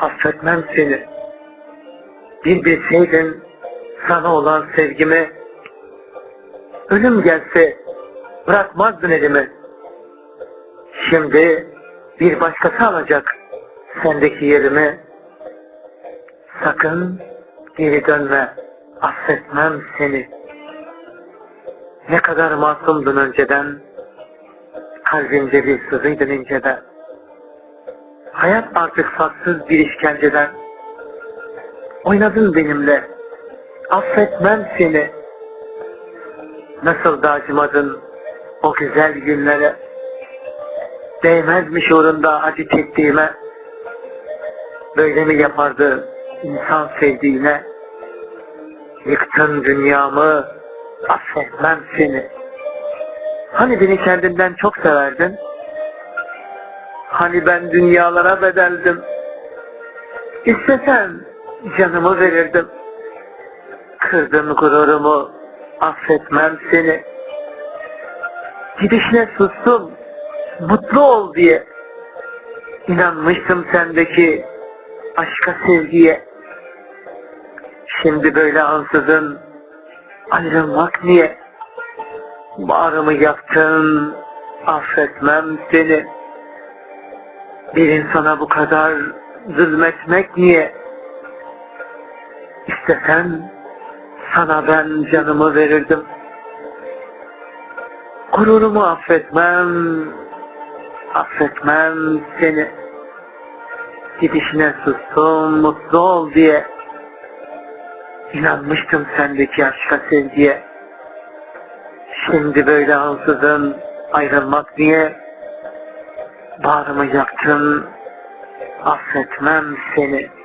affetmem seni. Bir bilseydin sana olan sevgimi, ölüm gelse bırakmazdın elimi. Şimdi bir başkası alacak sendeki yerimi. Sakın geri dönme, affetmem seni. Ne kadar masumdun önceden, kalbimde bir sızıydın inceden. Hayat artık saksız bir işkenceden. Oynadın benimle, affetmem seni. Nasıl da acımadın o güzel günlere. Değmezmiş uğrunda acı çektiğime. Böyle mi yapardı insan sevdiğine? Yıktın dünyamı, affetmem seni. Hani beni kendinden çok severdin? Hani ben dünyalara bedeldim? İstesen canımı verirdim. Kırdın gururumu, affetmem seni. Gidişine sustum, mutlu ol diye. İnanmıştım sendeki aşka sevgiye. Şimdi böyle ansızın ayrılmak niye? Bağrımı yaktın, affetmem seni. Bir insana bu kadar zulmetmek niye? İstesen sana ben canımı verirdim. Gururumu affetmem, affetmem seni. Gidişine sustum, mutlu ol diye. İnanmıştım sendeki aşka sevgiye. Şimdi böyle ansızın ayrılmak niye? Bağrımı yaktın, affetmem seni.